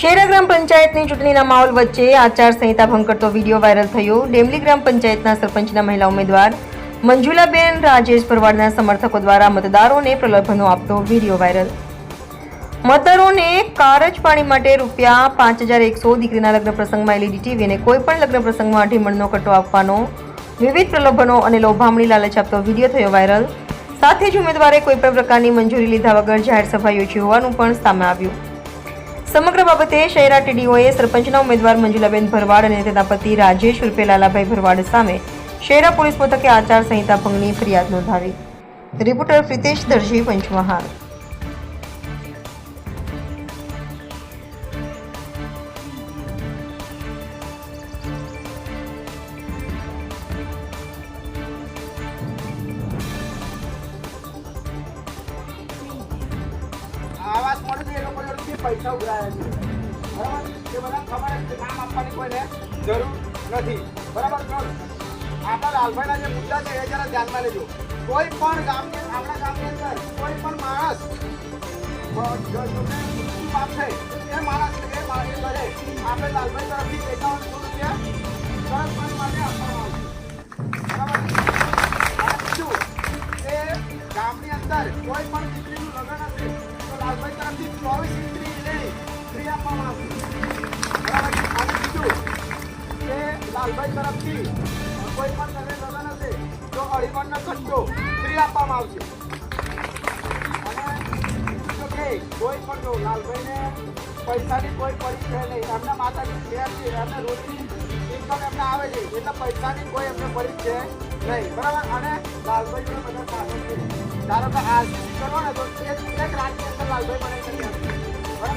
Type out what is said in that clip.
શેરા ગ્રામ પંચાયતની ચૂંટણીના માહોલ વચ્ચે આચારસંહિતા ભંગ કરતો વીડિયો વાયરલ થયો. ડેમલી ગ્રામ પંચાયતના સરપંચના મહિલા ઉમેદવાર મંજુલાબેન રાજેશ ભરવાડના સમર્થકો દ્વારા મતદારોને પ્રલોભનો આપતો વીડિયો વાયરલ. મતદારોને કારજ પાણી માટે રૂપિયા પાંચ હજાર એકસો દીકરીના લગ્ન પ્રસંગમાં એલઈડી ટીવીને કોઈ પણ લગ્ન પ્રસંગમાં ઢીમણનો કટ્ટો આપવાનો વિવિધ પ્રલોભનો અને લોભામણી લાલચ આપતો વીડિયો થયો વાયરલ. સાથે જ ઉમેદવારે કોઈપણ પ્રકારની મંજૂરી લીધા વગર જાહેર સભા યોજી હોવાનું પણ સામે આવ્યું. સમગ્ર બાબતે શહેરા ટીડીઓએ સરપંચના ઉમેદવાર મંજુલાબેન ભરવાડ અને તેના પતિ રાજેશ ઉર્ફે લાલાભાઈ ભરવાડ સામે શહેરા પોલીસ મથકે આચાર સંહિતા ભંગની ફરિયાદ નોંધાવી. રિપોર્ટર પ્રિતેશ દરજી પંચમહાલ. આવાસ મળે એ લોકો જોડેથી પૈસા ઉઘરાયા છે. બરાબર? એ બધા ખબર છે કામ આપવાની કોઈને જરૂર નથી. બરાબર? આપણા લાલભાઈના જે મુદ્દા છે, એ જરા ધ્યાનમાં લેજો. કોઈ પણ ગામની, આપણા ગામની અંદર કોઈ પણ માણસ આપશે એ માણસ એ માણસ કરે. આપણે લાલભાઈ તરફથી એકાવન સો રૂપિયા સરસ પણ માટે આપવામાં આવશે બરાબર? અને ગામની અંદર કોઈ પણ ફ્રી આપવામાં આવશે કે લાલભાઈ તરફથી કોઈ પણ ઘરે લગ્ન હશે તો અઢીમણનો ખર્ચો ફ્રી આપવામાં આવશે અને કોઈ પણ લાલભાઈને પૈસાની કોઈ પડી નહીં એમના માતાજી છે એમને રોજની ઇન્કમ એમને આવે છે એટલે પૈસાની કોઈ એમને પરિચય નહીં બરાબર અને લાલભાઈ જોડે બધા સાધન છે ધારો કે આરસીસી કરો ને તો એક એક રાતની અંદર લાલભાઈ બનાવી શકે